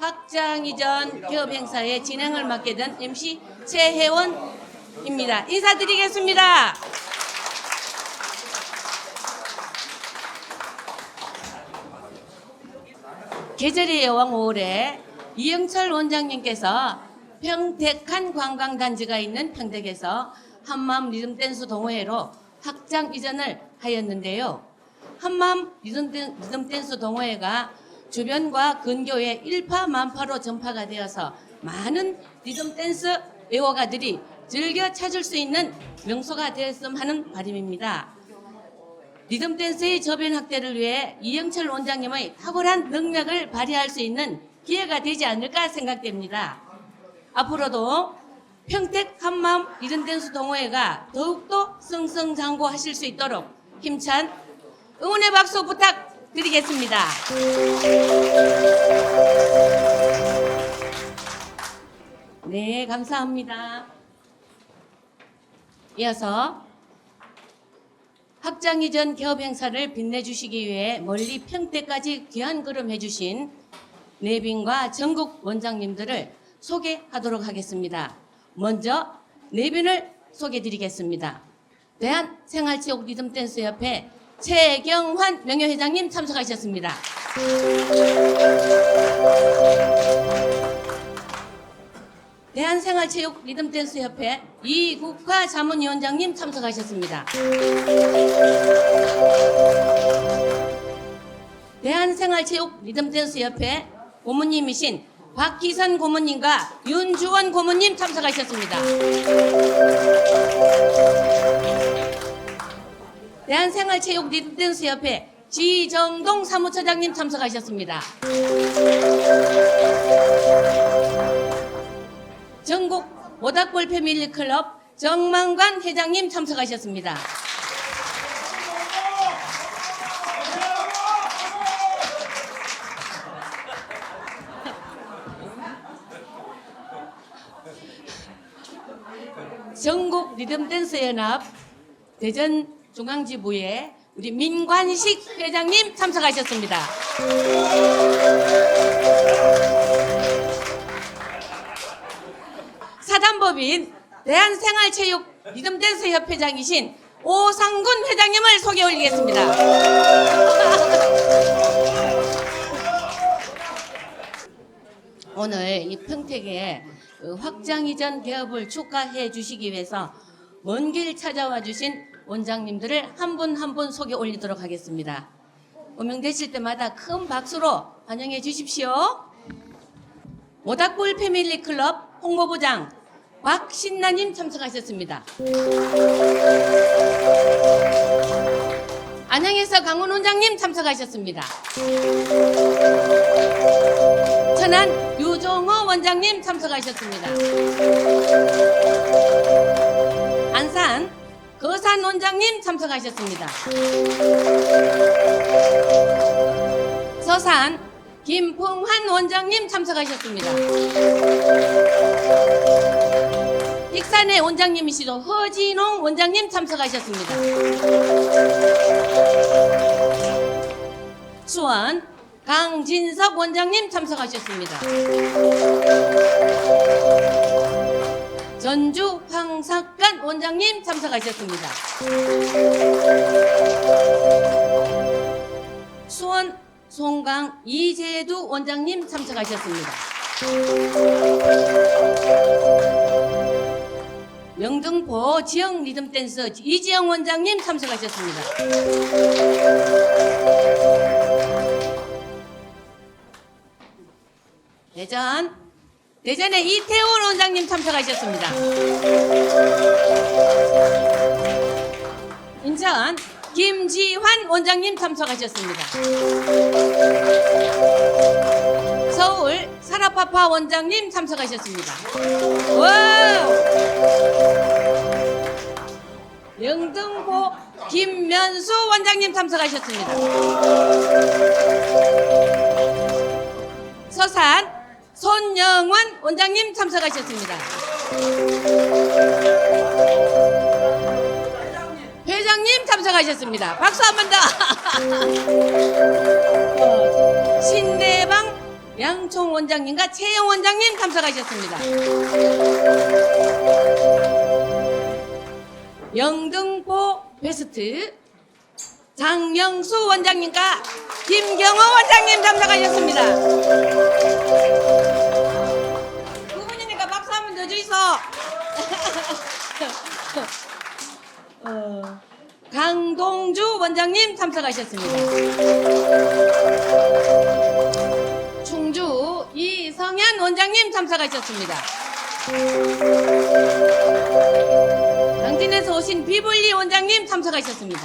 확장 이전 개업 행사의 진행을 맡게 된 MC 최혜원입니다. 인사드리겠습니다. 계절의 여왕 5월에 이영철 원장님께서 평택한 관광단지가 있는 평택에서 한마음 리듬댄스 동호회로 확장 이전을 하였는데요. 한마음 리듬댄- 리듬댄스 동호회가 주변과 근교에 일파만파로 전파가 되어서 많은 리듬 댄스 애호가들이 즐겨 찾을 수 있는 명소가 되었으면 하는 바람입니다. 리듬 댄스의 저변 확대를 위해 이영철 원장님의 탁월한 능력을 발휘할 수 있는 기회가 되지 않을까 생각됩니다. 앞으로도 평택 한마음 리듬 댄스 동호회가 더욱더 승승장구하실 수 있도록 힘찬 응원의 박수 부탁 드리겠습니다. 네, 감사합니다. 이어서 확장 이전 개업 행사를 빛내주시기 위해 멀리 평택까지 귀한 걸음 해주신 내빈과 전국 원장님들을 소개하도록 하겠습니다. 먼저 내빈을 소개드리겠습니다. 대한생활체육 리듬댄스협회 최경환 명예회장님 참석하셨습니다. 대한생활체육 리듬댄스협회 이국화 자문위원장님 참석하셨습니다. 대한생활체육 리듬댄스협회 고문님이신 박기선 고문님과 윤주원 고문님 참석하셨습니다. 대한생활체육 리듬댄스협회 지정동 사무처장님 참석하셨습니다. 전국 모닥골 패밀리 클럽 정만관 회장님 참석하셨습니다. 전국 리듬댄스 연합 대전 중앙지부에 우리 민관식 회장님 참석하셨습니다. 사단법인 대한생활체육 리듬댄스 협회장이신 오상군 회장님을 소개 올리겠습니다. 오늘 이 평택에 그 확장 이전 개업을 축하해 주시기 위해서 먼 길 찾아와 주신 원장님들을 한 분 한 분 소개 올리도록 하겠습니다. 호명되실 때마다 큰 박수로 환영해 주십시오. 모닥불 패밀리 클럽 홍보부장 박신나님 참석하셨습니다. 안양에서 강원 원장님 참석하셨습니다. 천안 유종호 원장님 참석하셨습니다. 안산 거산 원장님 참석하셨습니다. 서산 김풍환 원장님 참석하셨습니다. 익산의 원장님이시죠 허진홍 원장님 참석하셨습니다. 수원 강진석 원장님 참석하셨습니다. 전주 황삭관 원장님 참석하셨습니다. 수원 송강 이재두 원장님 참석하셨습니다. 영등포 지역 리듬 댄스 이지영 원장님 참석하셨습니다. 대전 대전의 이태원 원장님 참석하셨습니다. 인천 김지환 원장님 참석하셨습니다. 서울 사라파파 원장님 참석하셨습니다. 와우! 영등포 김면수 원장님 참석하셨습니다. 서산 손영원 원장님 참석하셨습니다. 회장님 참석하셨습니다. 박수 한 번 더. 어, 신대방 양총 원장님과 최영 원장님 참석하셨습니다. 영등포 베스트 장명수 원장님과 김경호 원장님 참석하셨습니다. 주이소. 어, 강동주 원장님 참석하셨습니다. 충주 이성현 원장님 참석하셨습니다. 당진에서 오신 비블리 원장님 참석하셨습니다.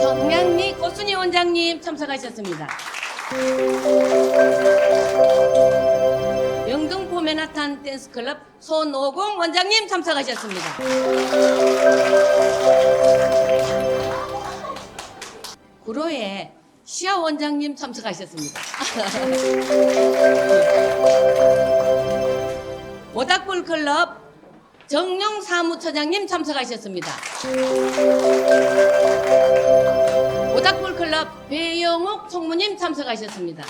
정량리 꽃순이 원장님 참석하셨습니다. 영등포 맨하탄 댄스 클럽 손오공 원장님 참석하셨습니다. 구로에 시아 원장님 참석하셨습니다. 모닥불 클럽 정용 사무처장님 참석하셨습니다. 모닥불 클럽 배영옥 총무님 참석하셨습니다.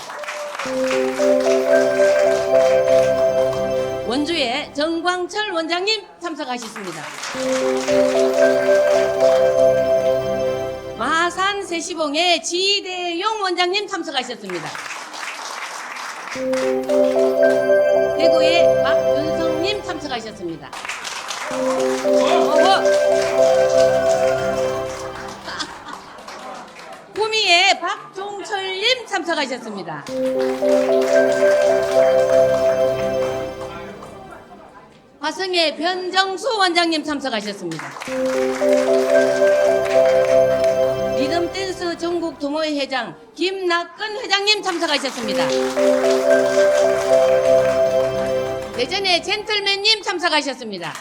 원주의 정광철 원장님 참석하셨습니다. 마산 세시봉의 지대용 원장님 참석하셨습니다. 대구의 박윤성님 참석하셨습니다. 구미의 박종철님 참석하셨습니다. 화성의 변정수 원장님 참석하셨습니다. 리듬 댄스 전국 동호회 회장 김낙근 회장님 참석하셨습니다. 대전의 젠틀맨님 참석하셨습니다.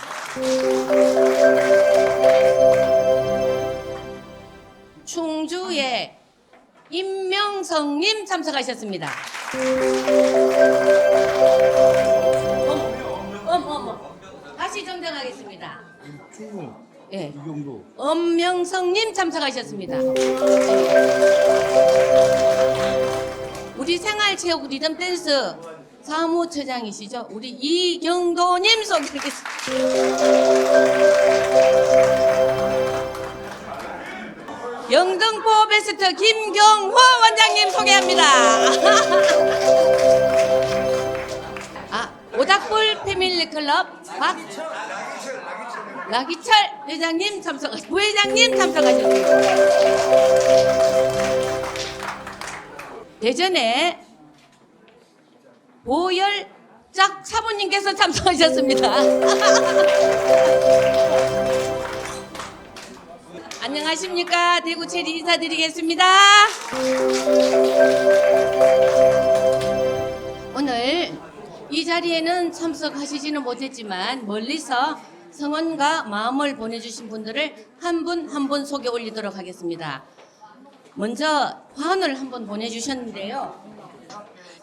충주의 임명성님 참석하셨습니다. 다시 정정하겠습니다. 충북 예. 이경도 엄명성님 참석하셨습니다. 우리 생활체육 리듬 댄스 사무처장이시죠? 우리 이경도님 소개하겠습니다. 영등포 베스트 김경호 원장님 소개합니다. 아, 오닥불 패밀리 클럽 박 나기철 회장님 참석하 부회장님 참석하셨습니다. 대전에 보열 짝 사모님께서 참석하셨습니다. 안녕하십니까 대구 체리 인사드리겠습니다. 오늘 이 자리에는 참석하시지는 못했지만 멀리서 성원과 마음을 보내주신 분들을 한 분 한 분 소개 올리도록 하겠습니다. 먼저 화환을 한 번 보내주셨는데요.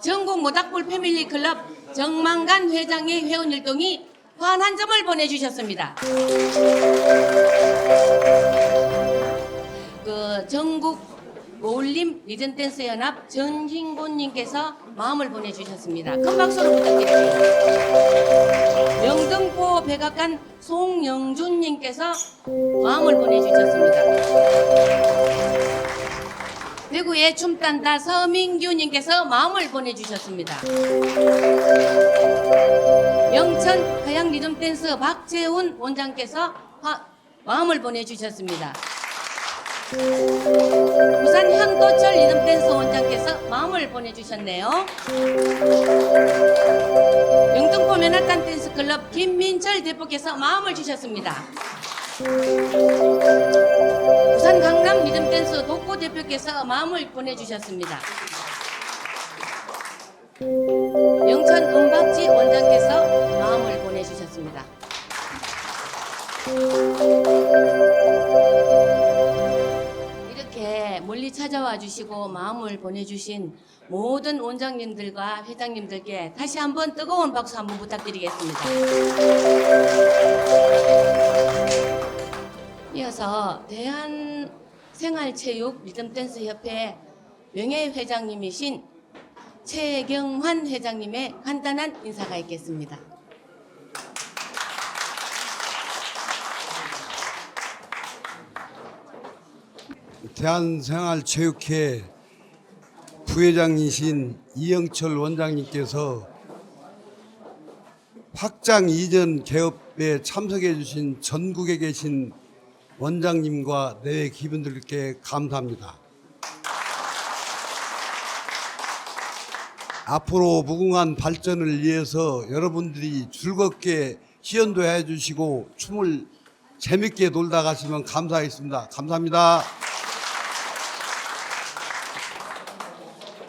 전국 모닥불 패밀리 클럽 정만간 회장의 회원 일동이 화환 한 점을 보내주셨습니다. 그 전국 올림 리듬댄스 연합 전hin곤님께서 마음을 보내주셨습니다. 큰 박수로 부탁드립니다. 영등포 백악관 송영준님께서 마음을 보내주셨습니다. 대구의 춤단다 서민규님께서 마음을 보내주셨습니다. 영천 하양 리듬 댄스 박재훈 원장께서 화- 마음을 보내주셨습니다. 부산 향도철 리듬댄스 원장께서 마음을 보내주셨네요. 영등포 맨하탄 댄스 클럽 김민철 대표께서 마음을 주셨습니다. 부산 강남 리듬댄스 독고 대표께서 마음을 보내주셨습니다. 와 주시고 마음을 보내주신 모든 원장님들과 회장님들께 다시 한번 뜨거운 박수 한번 부탁드리겠습니다. 이어서 대한생활체육 리듬댄스협회 명예회장님이신 최경환 회장님의 간단한 인사가 있겠습니다. 대한생활체육회 부회장이신 이영철 원장님께서 확장 이전 개업에 참석해 주신 전국에 계신 원장님과 내외 기분들께 감사합니다. 앞으로 무궁한 발전을 위해서 여러분들이 즐겁게 시연도 해주시고 춤을 재밌게 놀다 가시면 감사하겠습니다. 감사합니다.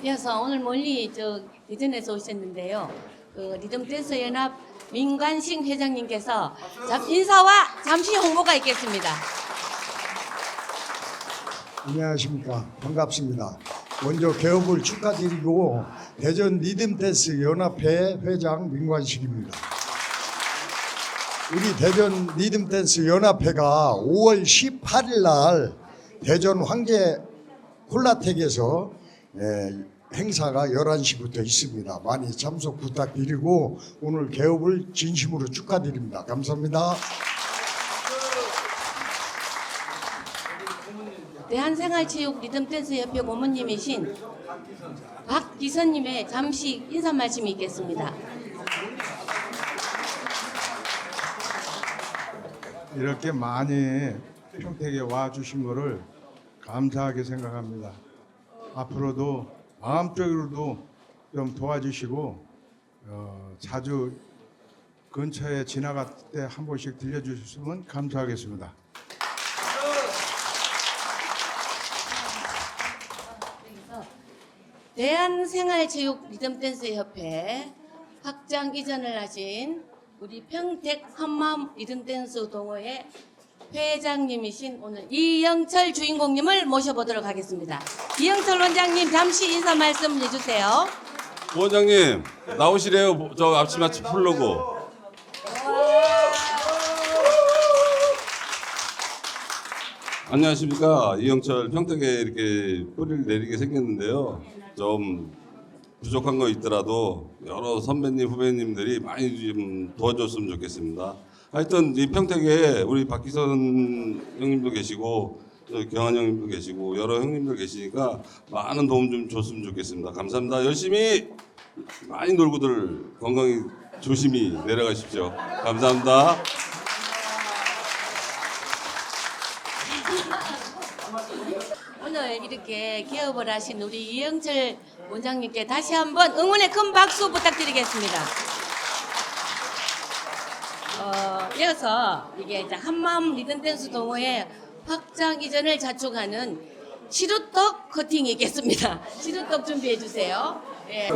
이어서 오늘 멀리 저 대전에서 오셨는데요. 그 리듬 댄스 연합 민관식 회장님께서 잠- 인사와 잠시 홍보가 있겠습니다. 안녕하십니까 반갑습니다. 먼저 개업을 축하드리고 대전 리듬댄스 연합회 회장 민관식입니다. 우리 대전 리듬댄스 연합회가 5월 18일 날 대전 황제 콜라텍에서 예, 행사가 11시부터 있습니다. 많이 참석 부탁드리고 오늘 개업을 진심으로 축하드립니다. 감사합니다. 대한생활체육 리듬댄스협회 고문님이신 박기선님의 잠시 인사 말씀이 있겠습니다. 이렇게 많이 평택에 와 주신 것을 감사하게 생각합니다. 앞으로도 마음적으로도 좀 도와주시고 어, 자주 근처에 지나갈 때 한 번씩 들려주셨으면 감사하겠습니다. 대한생활체육 리듬댄스협회 확장 이전을 하신 우리 평택 한마음 리듬댄스 동호회 회장님이신 오늘 이영철 주인공님을 모셔보도록 하겠습니다. 이영철 원장님 잠시 인사 말씀 해주세요. 원장님 나오시래요. 저 앞치마 풀려고. 안녕하십니까 이영철 평택에 이렇게 뿌리를 내리게 생겼는데요. 좀 부족한 거 있더라도 여러 선배님 후배님들이 많이 좀 도와줬으면 좋겠습니다. 하여튼 이 평택에 우리 박기선 형님도 계시고 또 경한 형님도 계시고 여러 형님들 계시니까 많은 도움 좀 줬으면 좋겠습니다. 감사합니다. 열심히 많이 놀고들 건강히 조심히 내려가십시오. 감사합니다. 오늘 이렇게 개업을 하신 우리 이영철 원장님께 다시 한번 응원의 큰 박수 부탁드리겠습니다. 어, 이어서 이게 이제 한마음 리듬 댄스 동호회 확장 이전을 자초하는 시루떡 커팅이겠습니다. 시루떡 준비해 주세요. 네. 예.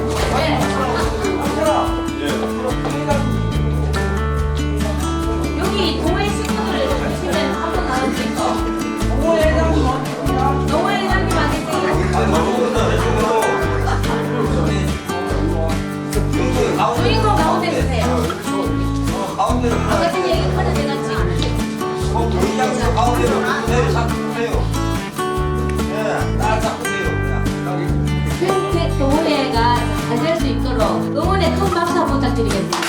¿Cómo vas a votar?